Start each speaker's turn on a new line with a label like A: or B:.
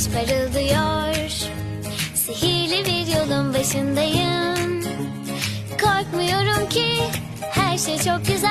A: güneş parıldıyor. Sihirli bir yolun başındayım. Korkmuyorum ki her şey çok güzel